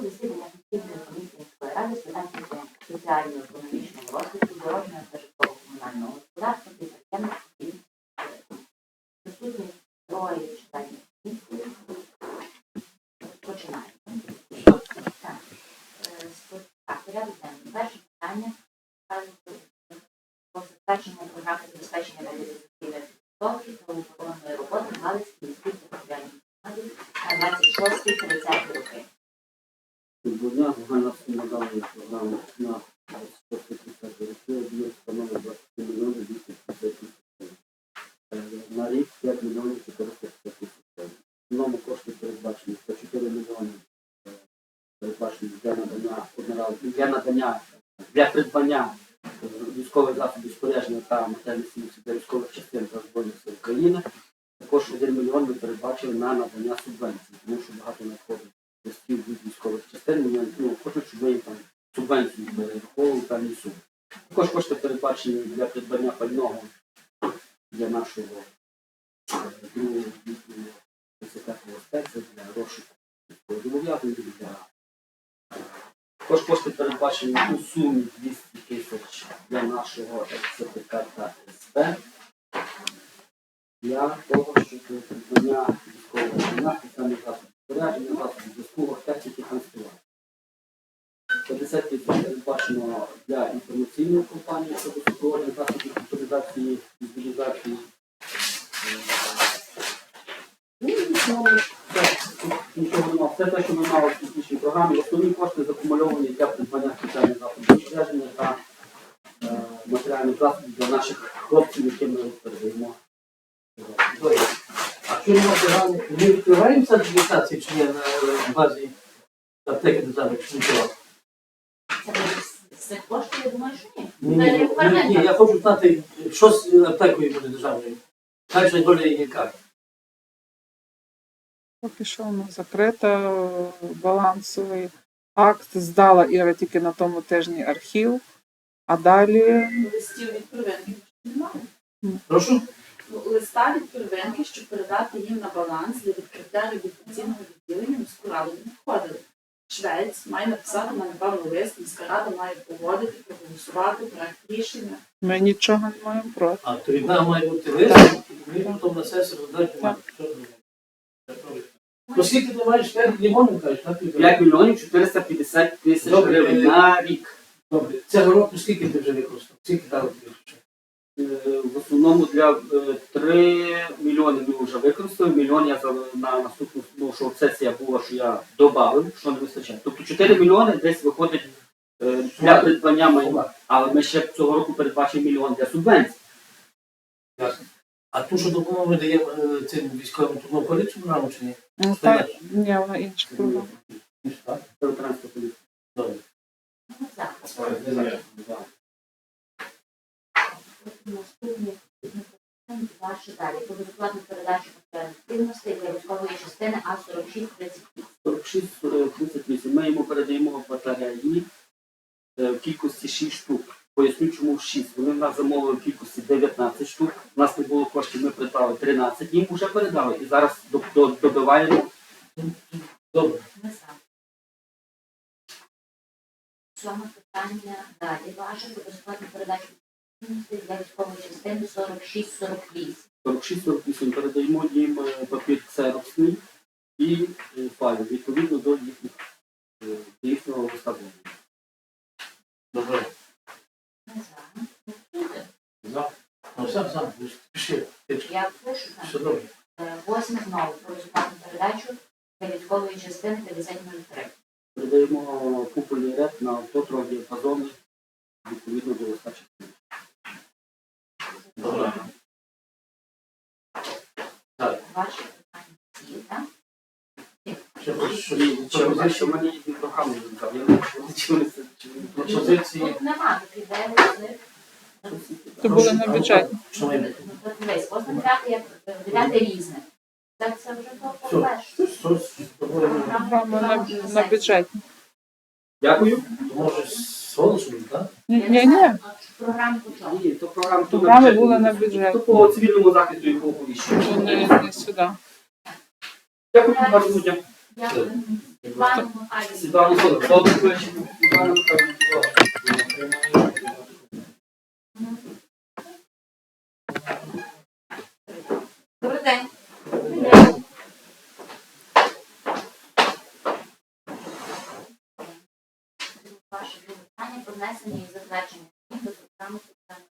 Було засідання постійної комісії міської ради з питань соціально-економічного розвитку, дорожнього та житлово-комунального господарства, підприємництва і. Присутні троє членів комісії. Починаємо. Так. Е, порядок денний. Перше питання. Про забезпечення програми забезпечення мобілізаційної підготовки та оборонної роботи Галицькій міській територіальній громаді на 26-30 роки. Дня загальна сума даної на 150 роки об'єкт становить 23 мільйони 250 тисяч гривень. Е, На рік 5 мільйонів 450 тисяч гривень. В новому кошти передбачені 104 мільйони е, передбачені для надання одноразового для надання для придбання е, військових засобів спорядження та матеріальних сім'ї для військових частин та збройних сил України. Також 1 мільйон ми передбачили на надання субвенцій, тому що багато надходить частин, ну, ми їм там субвенції перераховували певні суми. Також кошти передбачені для придбання пального для нашого е, другого високого спеції, для розшуку зобов'язаних для е, також кошти передбачені у сумі 200 тисяч для нашого СЦПК та СП для того, щоб придбання військового майна, спеціальних засобів спорядження, засобів зв'язку, техніки транспорту. 50 тисяч передбачено для інформаційної кампанії щодо супроводження засобів авторизації і мобілізації. Ну, і знову все. Тут Нічого немає. Все те, що ми мали в технічній програмі, основні кошти закумульовані для придбання спеціальних засобів спорядження та е, матеріальних засобів для наших хлопців, які ми передаємо. А програми? Ми відкриваємо сертифікації чи ні на е, базі аптеки державної чи? Це коштів, я думаю, що ні. Ні, я хочу знати, що з аптекою буде державною. Далі доля її яка. Поки що вона закрита, балансовий акт здала Іра тільки на тому тижні архів, а далі листів від первинки немає. Прошу? Ну, листа від первинки, щоб передати їм на баланс для відкриття реабілітаційного відділення міську раду не входили. Швець має написати на напевно лист, міська рада має погодити, проголосувати проект рішення. ми нічого не маємо проти. А то від нас має бути лист, і ми потім на сесію роздаємо. Що робити? То скільки ти маєш 5 лімонів, кажеш, так? 5 мільйонів 450 тисяч гривень на рік. Добре. Цього року скільки ти вже використав? Скільки дали тобі? Е, В основному для е, 3 мільйони ми вже використали, мільйон я на наступну, ну, що сесія була, що я додав, що не вистачає. Тобто 4 мільйони десь виходить е, для придбання майна. Але ми ще цього року передбачимо мільйон для субвенцій. Ясно. А ту, що допомогу ми даємо е, цим військовим, то ми поліцію програму чи ні? Ну, ні, вона інша. Так? Добре. Наступні безоплатну передачу цінностей для частини А46-38. 46 е, 38. Ми йому передаємо батареї е, в кількості 6 штук. Поясню, чому 6. Вони в нас замовили в кількості 19 штук. У нас не було коштів, ми придбали 13, їм вже передали. І зараз до- до- добиваємо. Сьоме питання далі ваше про безоплатну передачу для військової частини 46-48. 46 48 передаємо їм е, папір ксероксний і е, файл відповідно до їхніх е, їхнього виставлення. Добре. За. За. Ну, сам, сам, пиши. Я пишу Все там. добре. Восьме знову про безоплатну передачу для військової частини 5003. Передаємо купольний ряд на авто діапазони відповідно до листа. Добре. Так. Ваші питання так? Ще хочеш І щось? чи ви що в мене є програми я не знаю, чи вони це Пропозиції? Що має бути? Ну, дивись, ось дев'яте як дев'яте різне. Так це вже то Все. перше. Щось з тобою, Програма на, на бюджеті. Дякую. може, з голосом, так? Ні, ні, ні. Програму по чому? Ні, то програма то Програми бюджеті. були на бюджеті. То по цивільному захисту і по оповіщенню. То не, не сюди. Дякую, гарного дня. Дякую. Івану Михайлівну. Світлана Солодка. Добре, вечір. Івана Михайлівна. Добрий день. Ваше питання про внесення і змін до програми соціального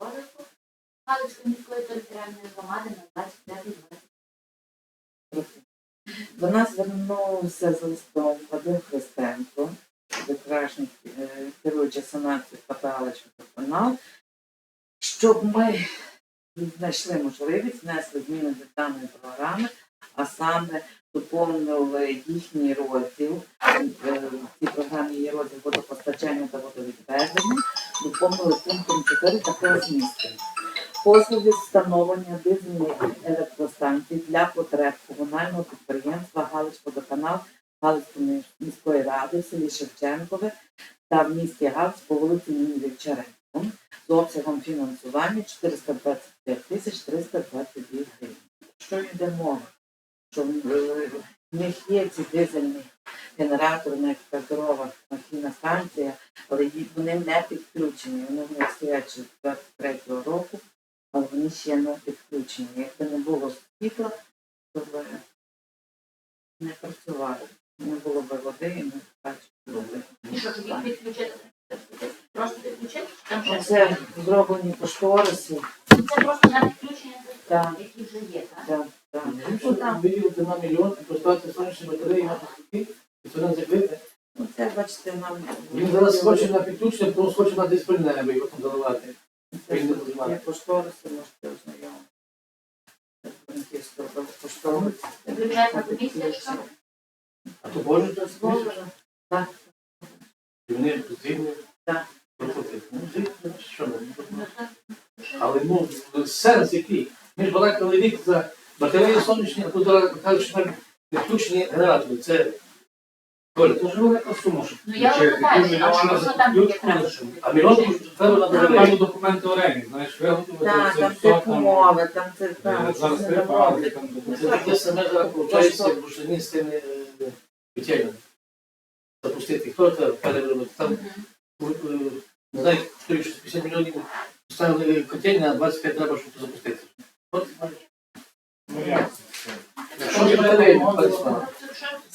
розвитку Галицької міської територіальної громади на 25 20 До нас звернувся з листом Вадим Христенко, теперішній е, керуючий санацією Паталича канал, щоб ми знайшли можливість внесли зміни до даної програми, а саме доповнили їхній розділ. Е, цій програмі є розділ водопостачання та водовідведення, доповнили пунктом 4 такого змісту. Послуги встановлення дизельних електростанцій для потреб комунального підприємства Галич-Водоканал Галицької міської ради в селі Шевченкове та в місті Галич по вулиці Вівчаренко з обсягом фінансування 425 тисяч 322 гривень. Що йде мова? Що в них є ці дизельні генератори на експертировах на станція, але вони не підключені. Вони в них стоять ще з 23 року але вони ще не підключені. Якби не було світла, то б не працювали. Не було б води і не бачили води. І що, щоб їх підключити? Просто підключити? Там? Це зроблені кошториси. Це просто на підключення, які вже є, так? так, так. Ну, там виділити на мільйон і поставити сонячні батареї на пустки, і це не закрити. Ну бачите, нам Він зараз хоче на підключення, тому хоче на диспельне, аби його там заливати. Він не буде є кошториси, можете ознайомити. Бюджетна комісія, що? А то можуть Дозволено. Так, І вони потрібні Так. Ну, звідси, що? Ну. Але ну, сенс який? Ми ж балакали рік за батареї сонячні, а тут кажуть, що підключені генератори. Це Коля, це ж велика сума. щоб Ну я включити. питаю, а що за там є треба? А мільйон треба на Це документи оренди, знаєш, виготовити так, це там все це там. умови, там це е, так, Зараз треба, домовлять. там Це таке саме зараз виходить, бо що з тими е, петельми. Запустити. Хто це переробити? Там, е, не знаю, що 50 мільйонів поставили котельня, а 25 треба, щоб запустити. От, Ну як? Що ж батареї? бачиш,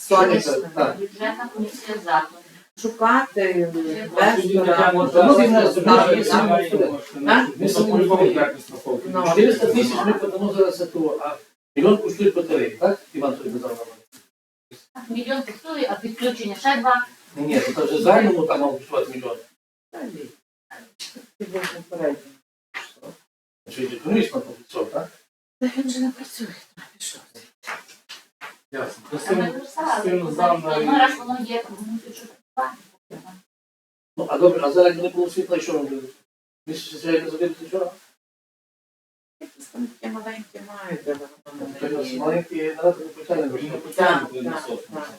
Сонячне. Так. Бюджетна комісія закладу. Шукати інвестора. Ну, Ну, він сюди, нас- сюди, він сюди, нас- сюди. А? Ну, це по-любому якось страховки. Ну. 400 тисяч ми подамо за то, а мільйон коштують батареї, так? Іван тобі нам. Мільйон коштує, а підключення ще два. Ні, ні, то вже займемо там мав коштувати мільйон. Комуніст на пописав, так? Він же не працює. Пішов. Ясно. То з А ми цим- писали. з цим здам на- Ну, раз воно є, то мусить що працювати. Ну, а добре, а зараз не було світла, що робили? Місяць ще не що? Якісь там такі маленькі мають, воно То не маленькі не питання не коли так, насос. так.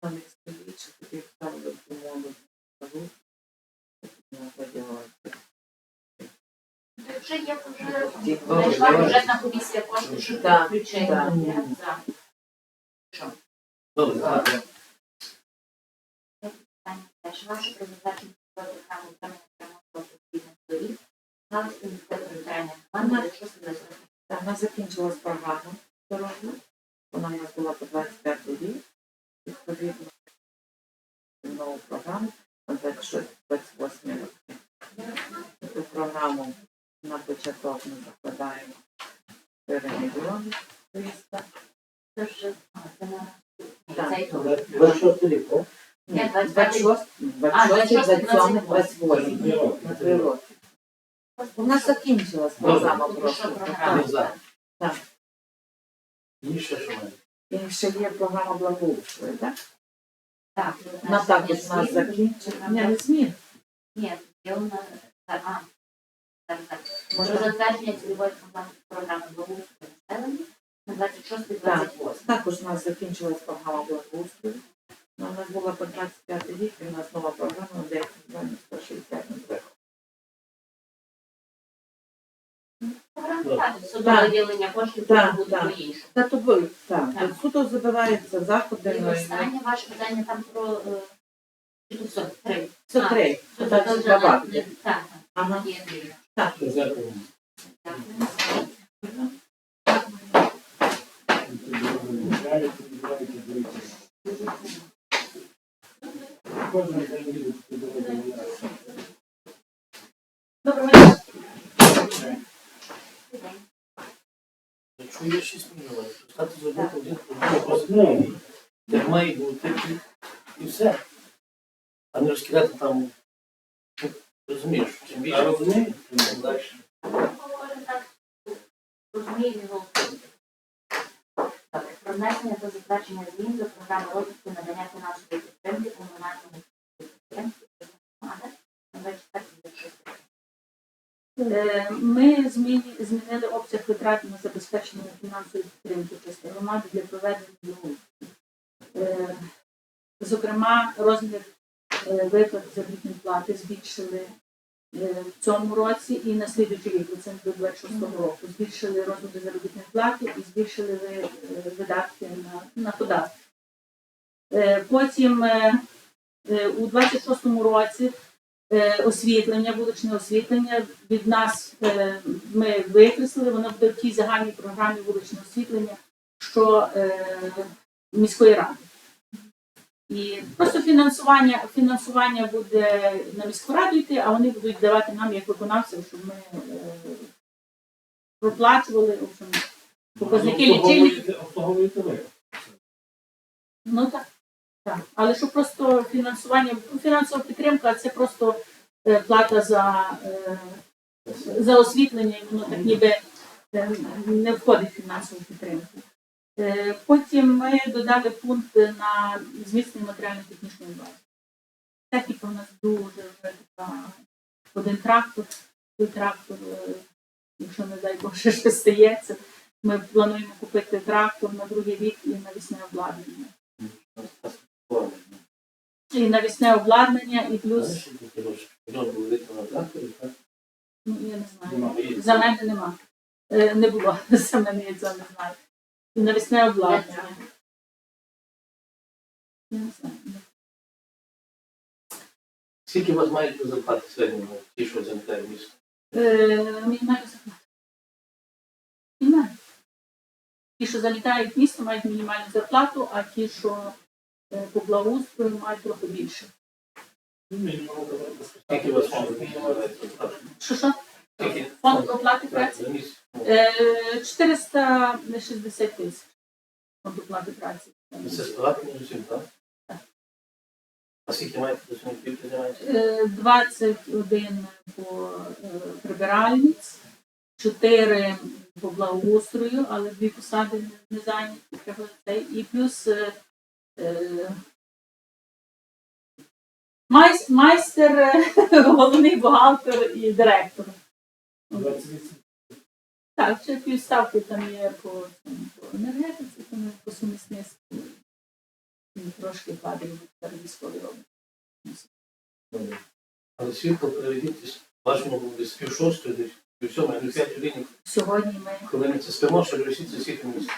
Там їх стоїть, що тоді ставили умови. Ставу. Ну, поділати. Вже є, вже знайшла бюджетна комісія коштів, щоб Так, підключити. так. Я за. Добре, так. Теж ваше про затвердження програми виконання окремого спільних доріг. Галицької міської територіальної громади, якщо це Так, у нас закінчилась програма дорожня. Вона у нас була по 25 рік. Відповідно, нову програму на 26-28 роки. Цю програму на початок ми закладаємо 4 мільйони 300. Це вже на Так. цей тур. Ви що так? Ні, 26, 26, 27, 28. На 3 роки. У нас закінчилась програма за. Так. І ще що має? Є програма благоустрою, так? Так, Вона також у нас закінчена. Ні, не змін. Ні, є у нас а, так, так. Про Може, затвердження цільової програми програми благоустрою населення на 26-28. також у нас закінчилась програма благоустрою. Ну, У нас була по 25 рік, і у нас нова програма на 9 мільйонів 160 на три роки. Програма Так, судове Так. виділення коштів Так, може так. по-іншому. Та то так, Так. до суду заходи. І ну, останнє ваше питання там про е, чи тут все, три. Це А, три. Це Так, вже багато. не- Так, Ага. так, є Додому. Доброго дня. Якщо є 6 мільйонів, стати зробити один одного де має бути і все. А не розкидати там. Розумієш, чим більше Я тим далі. Говоримо так, розуміємо про внесення та затвердження змін до програми розвитку надання фінансової підтримки на 24 Е, Ми змінили обсяг витрат на забезпечення фінансової підтримки частини громади для проведення. Е, Зокрема, розмір виплат заробітної плати збільшили е, в цьому році і на слідуючий рік, це до 26 року, збільшили розмір заробітної плати і збільшили е, видатки на, на податки. Е, Потім е, е, у 26 році е, освітлення, вуличне освітлення від нас е, ми викреслили, воно буде в тій загальній програмі вуличне освітлення, що е, міської ради. І просто фінансування, фінансування буде на міську раду йти, а вони будуть давати нам як виконавцям, щоб ми е, проплачували в общем, показники Обслуговуєте ви. Ну так, так. Але що просто фінансування, ну, фінансова підтримка це просто е, плата за, е, за освітлення, і воно так ніби е, не входить в фінансову підтримку. Е, Потім ми додали пункт на зміцнення матеріально-технічної бази. Техніка у нас дуже вже така. Один трактор, той трактор, е, якщо не дай Боже, щось стається, ми плануємо купити трактор на другий рік і навісне обладнання і навісне обладнання, і плюс, ну я не знаю, за мене нема. Е, Не було, за мене я цього не знаю. Навісне обладнання. Я не знаю. Скільки у вас мають зарплати середньому, ті, що замітає місто? Е, Мінімальну зарплату. Мінімальну. Ті, що замітають місто, мають мінімальну зарплату, а ті, що е, по благоустрою, мають трохи більше. Скільки у вас фонд зарплати? Що що? Фонд оплати праці? За місяць. Ну, Е, 460 тисяч фонд оплати праці. Це складати не усім, так? А скільки маєте до сьогодні півки займаєте? Е, 21 по е, прибиральниць, 4 по благоустрою, але дві посади не- зайняті. треба. І плюс е, майс- майстер, головний бухгалтер і директор. Так, ще півставки там є по, по енергетиці, там по сумісництву. Трошки падає від військовий робить. Добре. Але світло переведіть з вашому десь пів шостої, десь пів сьомої, ну п'ять годин, Сьогодні ми коли ми це спимо, що російці скільки місць.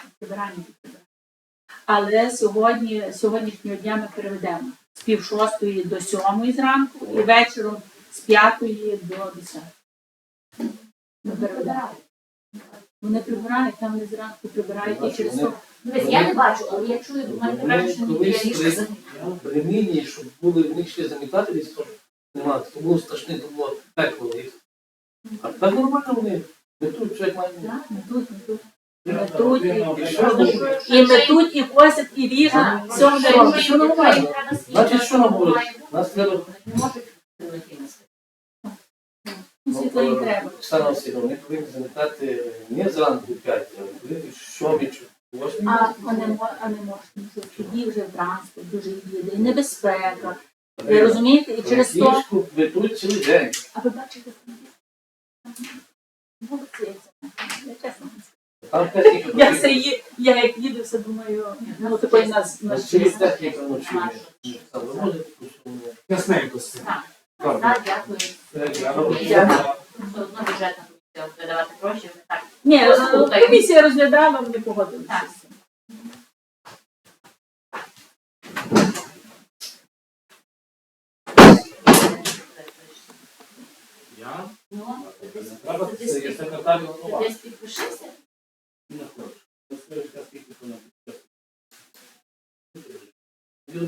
Але сьогодні, сьогоднішнього дня ми переведемо з пів шостої до сьомої зранку і вечором з п'ятої до десятої. Ми переведемо. Вони прибирають, там вони зранку прибирають і через то. Дивись, я не бачу, але я чую, до мене що ніби я ліжко замітила. При мені, щоб були в них ще замітателі, то нема. То було страшне, то було пекло. їх. А так нормально вони. Тут. Так, Метуть, метуть. І Метуть, І метуть, і косять, і ріжуть, все вони нормально. Значить, що нам говорить? Нас треба Не. Світло їм треба. Оксана Васильівна, вони повинні замітати не зранку в 5, а повинні в 7 чи в 8. А, не мо- а не можна, що тоді вже транспорт дуже їде, і небезпека. Ви розумієте? І через то. Ліжку ви цілий день. А ви бачите, молодці, я чесно. Там техніка Я все є, я як їду, все думаю, ну такої нас На нас цілі техніка. Там? Ясненько все. Так, дякую. Дякую. дякую. Все одно бюджетна комісія видавати гроші, вони так Ні, Послухай. комісія розглядала, вони погодилися. Так. Я? Ну, десь- Треба десь це є під- секретар голова. десь підпишися. Не хочу. Я скажу, як скільки вона. Я